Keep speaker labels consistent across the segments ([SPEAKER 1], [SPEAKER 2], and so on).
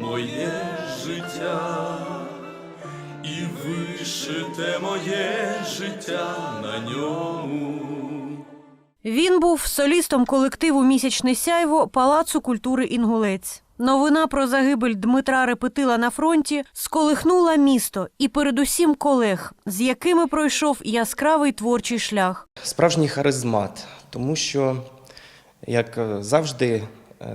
[SPEAKER 1] моє життя, і вишите моє життя на ньому.
[SPEAKER 2] Він був солістом колективу Місячне сяйво Палацу культури Інгулець. Новина про загибель Дмитра Репетила на фронті сколихнула місто і передусім колег, з якими пройшов яскравий творчий шлях.
[SPEAKER 3] Справжній харизмат, тому що, як завжди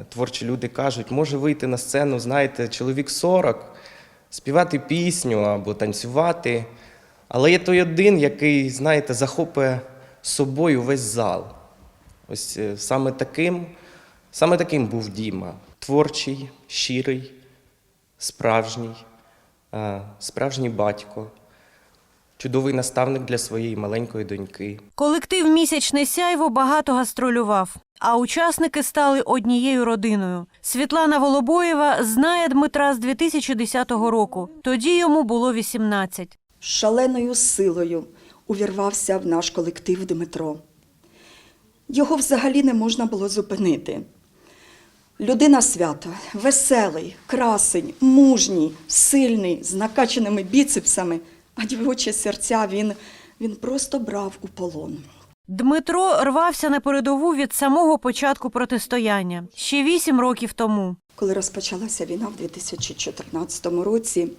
[SPEAKER 3] творчі люди кажуть, може вийти на сцену, знаєте, чоловік 40, співати пісню або танцювати. Але є той один, який, знаєте, захопить собою весь зал. Ось е, саме таким, саме таким був Діма. Творчий, щирий, справжній, е, справжній батько, чудовий наставник для своєї маленької доньки.
[SPEAKER 2] Колектив Місячне сяйво багато гастролював, а учасники стали однією родиною. Світлана Волобоєва знає Дмитра з 2010 року. Тоді йому було 18.
[SPEAKER 4] шаленою силою увірвався в наш колектив Дмитро. Його взагалі не можна було зупинити. Людина свята, веселий, красень, мужній, сильний, з накачаними біцепсами, а дівоче серця він, він просто брав у полон.
[SPEAKER 2] Дмитро рвався на передову від самого початку протистояння ще вісім років тому.
[SPEAKER 4] Коли розпочалася війна в 2014 році,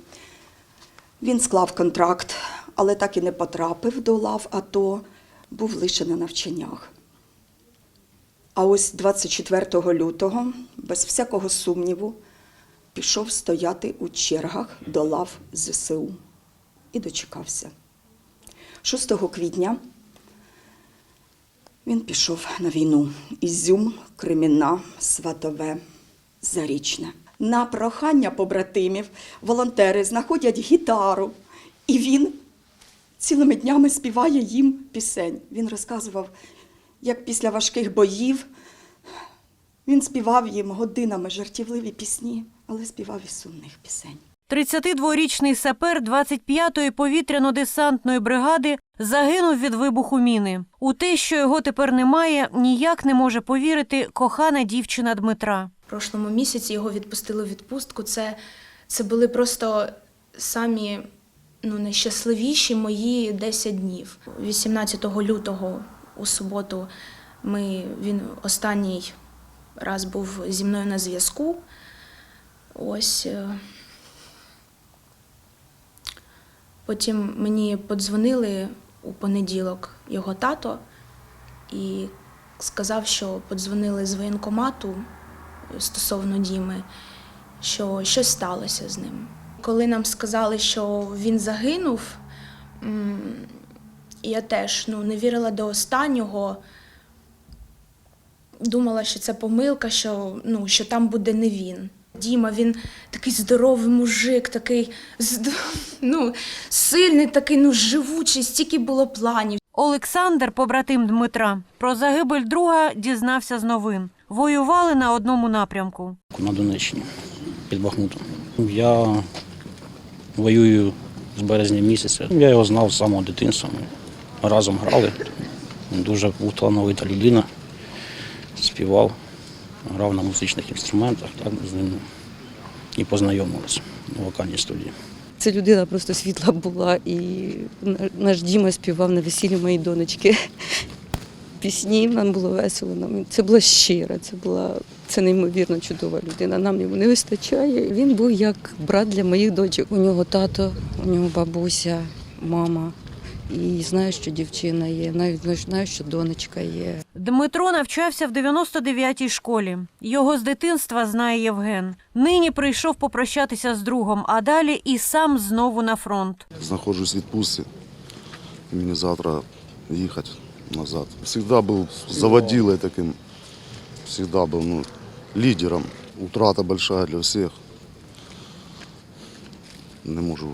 [SPEAKER 4] він склав контракт, але так і не потрапив до лав АТО, був лише на навчаннях. А ось 24 лютого, без всякого сумніву, пішов стояти у чергах до лав ЗСУ і дочекався. 6 квітня він пішов на війну. Ізюм, Кремінна, Сватове, Зарічне. На прохання побратимів волонтери знаходять гітару, і він цілими днями співає їм пісень. Він розказував, як після важких боїв він співав їм годинами жартівливі пісні, але співав і сумних пісень.
[SPEAKER 2] 32-річний сапер 25-ї повітряно-десантної бригади загинув від вибуху міни. У те, що його тепер немає, ніяк не може повірити кохана дівчина Дмитра.
[SPEAKER 5] В прошлому місяці його відпустили в відпустку. Це, це були просто самі ну, найщасливіші мої 10 днів. 18 лютого у суботу ми, він останній раз був зі мною на зв'язку. Ось. Потім мені подзвонили у понеділок його тато і сказав, що подзвонили з воєнкомату стосовно Діми, що щось сталося з ним. Коли нам сказали, що він загинув, я теж ну, не вірила до останнього. Думала, що це помилка, що, ну, що там буде не він. Діма, він такий здоровий мужик, такий ну, сильний, такий, ну, живучий, стільки було планів.
[SPEAKER 2] Олександр, побратим Дмитра, про загибель друга дізнався з новин. Воювали на одному напрямку.
[SPEAKER 6] на Донеччині під Бахмутом. Я воюю з березня місяця. Я його знав з самого дитинства. Ми разом грали. Він дуже був талановита людина, співав, грав на музичних інструментах, так з ним і познайомилися на вокальній студії.
[SPEAKER 7] Це людина просто світла була, і наш Діма співав на весіллі моєї донечки. Пісні нам було весело. Нам це була щира, це була це неймовірно чудова людина. Нам йому не вистачає. Він був як брат для моїх дочок. У нього тато, у нього бабуся, мама. І знаю, що дівчина є, навіть знаю, що донечка є.
[SPEAKER 2] Дмитро навчався в 99-й школі. Його з дитинства знає Євген. Нині прийшов попрощатися з другом, а далі і сам знову на фронт.
[SPEAKER 8] знаходжусь в відпустці. Мені завтра їхати назад. Всегда був заводилой таким, всегда був ну, лідером. Утрата большая для всіх. Не можу.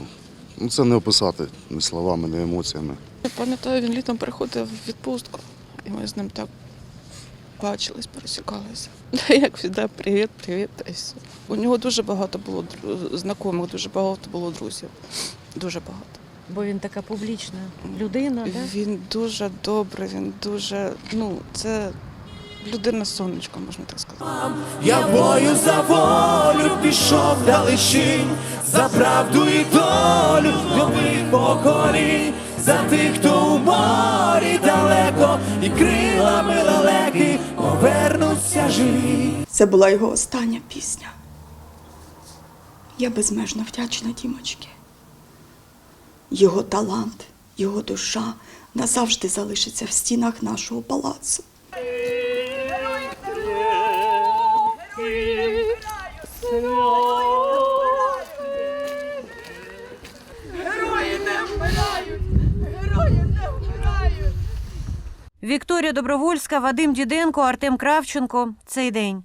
[SPEAKER 8] Ну, це не описати ні словами, ні емоціями.
[SPEAKER 9] Я пам'ятаю, він літом приходив в відпустку, і ми з ним так бачились, пересікалися. Як завжди, привіт, привіт, все. У нього дуже багато було знайомих, дуже багато було друзів. Дуже багато.
[SPEAKER 2] Бо він така публічна людина.
[SPEAKER 9] Він дуже добрий, він дуже, ну, це людина сонечко, можна так сказати.
[SPEAKER 1] Я бою за волю пішов далечінь, за правду і долю нових поколінь, за тих, хто у морі далеко, і крилами лелеки повернуться живі.
[SPEAKER 4] Це була його остання пісня. Я безмежно вдячна Дімочки. Його талант, його душа назавжди залишиться в стінах нашого палацу.
[SPEAKER 2] Вікторія Добровольська, Вадим Діденко, Артем Кравченко. Цей день.